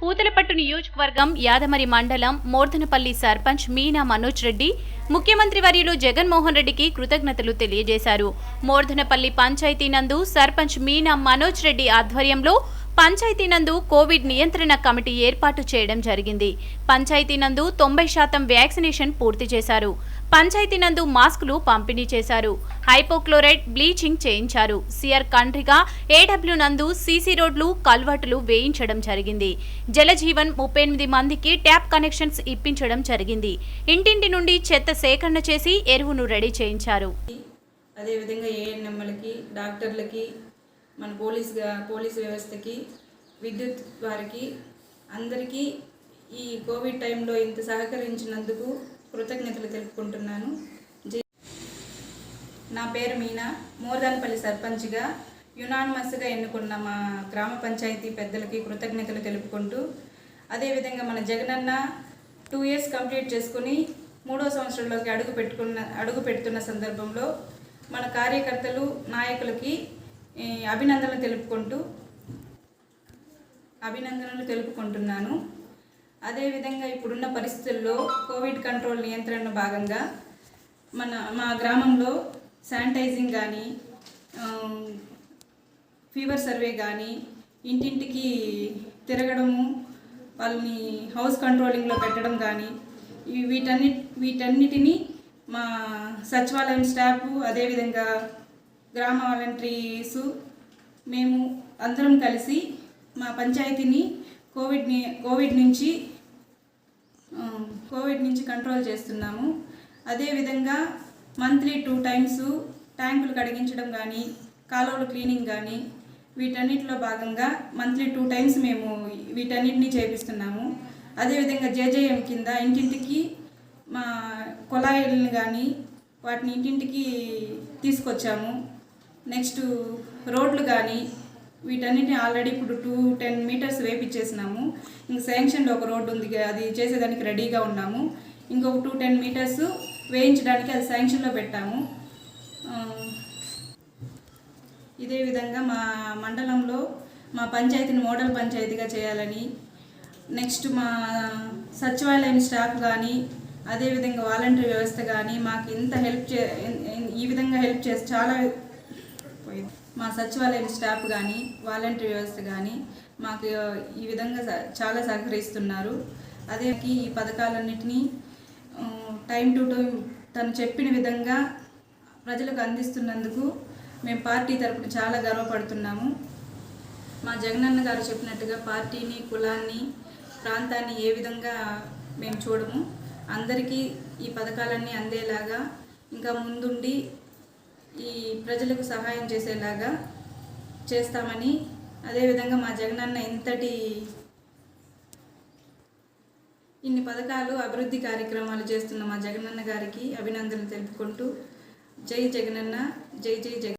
పూతలపట్టు నియోజకవర్గం యాదమరి మండలం మోర్ధనపల్లి సర్పంచ్ మీనా మనోజ్ రెడ్డి ముఖ్యమంత్రి వర్యులు జగన్మోహన్ రెడ్డికి కృతజ్ఞతలు తెలియజేశారు. మోర్ధనపల్లి పంచాయతీ నందు సర్పంచ్ మీనా మనోజ్ రెడ్డి ఆధ్వర్యంలో పంచాయతీ నందు కోవిడ్ నియంత్రణ కమిటీ ఏర్పాటు చేయడం జరిగింది. పంచాయతీ నందు తొంభై శాతం వ్యాక్సినేషన్ పూర్తి చేశారు. పంచాయతీ నందు మాస్కులు పంపిణీ చేశారు. హైపోక్లోరైడ్ బ్లీచింగ్ చేయించారు. సిఆర్ కండ్రిగా ఏడబ్ల్యూ నందు సీసీ రోడ్లు కల్వర్టులు వేయించడం జరిగింది. జలజీవన్ ముప్పై ఎనిమిది మందికి ట్యాప్ కనెక్షన్స్ ఇప్పించడం జరిగింది. ఇంటింటి నుండి చెత్త సేకరణ చేసి ఎరువును రెడీ చేయించారు. అదేవిధంగా ఏఎన్ఎంలకి డాక్టర్లకి మన పోలీస్గా పోలీస్ వ్యవస్థకి విద్యుత్ వారికి అందరికీ ఈ కోవిడ్ టైంలో ఇంత సహకరించినందుకు కృతజ్ఞతలు తెలుపుకుంటున్నాను. నా పేరు మీనా. మోర్దాన్పల్లి సర్పంచ్గా యునానిమస్గా ఎన్నుకున్న మా గ్రామ పంచాయతీ పెద్దలకి కృతజ్ఞతలు తెలుపుకుంటూ అదేవిధంగా మన జగనన్న టూ ఇయర్స్ కంప్లీట్ చేసుకుని మూడో సంవత్సరంలోకి అడుగు పెట్టుకున్న అడుగు పెడుతున్న సందర్భంలో మన కార్యకర్తలు నాయకులకి అభినందనలు తెలుపుకుంటూ అభినందనలు తెలుపుకుంటున్నాను. అదేవిధంగా ఇప్పుడున్న పరిస్థితుల్లో కోవిడ్ కంట్రోల్ నియంత్రణ భాగంగా మన మా గ్రామంలో శానిటైజింగ్ కానీ ఫీవర్ సర్వే కానీ ఇంటింటికి తిరగడము వాళ్ళని హౌస్ కంట్రోలింగ్లో పెట్టడం కానీ వీటన్ని వీటన్నిటినీ మా సచివాలయం స్టాఫ్ అదేవిధంగా గ్రామ వాలంటీర్స్ మేము అందరం కలిసి మా పంచాయతీని కోవిడ్ కోవిడ్ నుంచి కోవిడ్ నుంచి కంట్రోల్ చేస్తున్నాము. అదేవిధంగా మంత్లీ టూ టైమ్స్ ట్యాంకులు కడిగించడం కానీ కాలువలు క్లీనింగ్ కానీ వీటన్నిటిలో భాగంగా మంత్లీ టూ టైమ్స్ మేము వీటన్నిటిని చేపిస్తున్నాము. అదేవిధంగా జేజేఎం కింద ఇంటింటికి మా కుళాయిలను కానీ వాటిని ఇంటింటికి తీసుకొచ్చాము. నెక్స్ట్ రోడ్లు కానీ వీటన్నిటిని ఆల్రెడీ ఇప్పుడు టూ టెన్ మీటర్స్ వేపిచ్చేసినాము ఇంక శాంక్షన్లో ఒక రోడ్డు ఉంది అది చేసేదానికి రెడీగా ఉన్నాము. ఇంకొక టూ టెన్ మీటర్స్ వేయించడానికి అది శాంక్షన్లో పెట్టాము. ఇదే విధంగా మా మండలంలో మా పంచాయతీని మోడల్ పంచాయతీగా చేయాలని నెక్స్ట్ మా సచివాలయం స్టాఫ్ కానీ అదేవిధంగా వాలంటీర్ వ్యవస్థ కానీ మాకు ఇంత హెల్ప్ చే ఈ విధంగా హెల్ప్ చేసి చాలా పోయింది. మా సచివాలయం స్టాఫ్ కానీ వాలంటీర్ వ్యవస్థ కానీ మాకు ఈ విధంగా చాలా సహకరిస్తున్నారు అదే ఈ పథకాలన్నింటినీ టైం టు టైం తను చెప్పిన విధంగా ప్రజలకు అందిస్తున్నందుకు మేము పార్టీ తరపున చాలా గర్వపడుతున్నాము మా జగనన్న గారు చెప్పినట్టుగా పార్టీని కులాన్ని ప్రాంతాన్ని ఏ విధంగా మేము చూడము అందరికీ ఈ పథకాలన్నీ అందేలాగా ఇంకా ముందుండి ఈ ప్రజలకు సహాయం చేసేలాగా చేస్తామని అదేవిధంగా మా జగనన్న ఇంతటి ఇన్ని పథకాలు అభివృద్ధి కార్యక్రమాలు చేస్తున్న మా జగనన్న గారికి అభినందనలు తెలుపుకుంటూ జై జగనన్న జై జై జగన్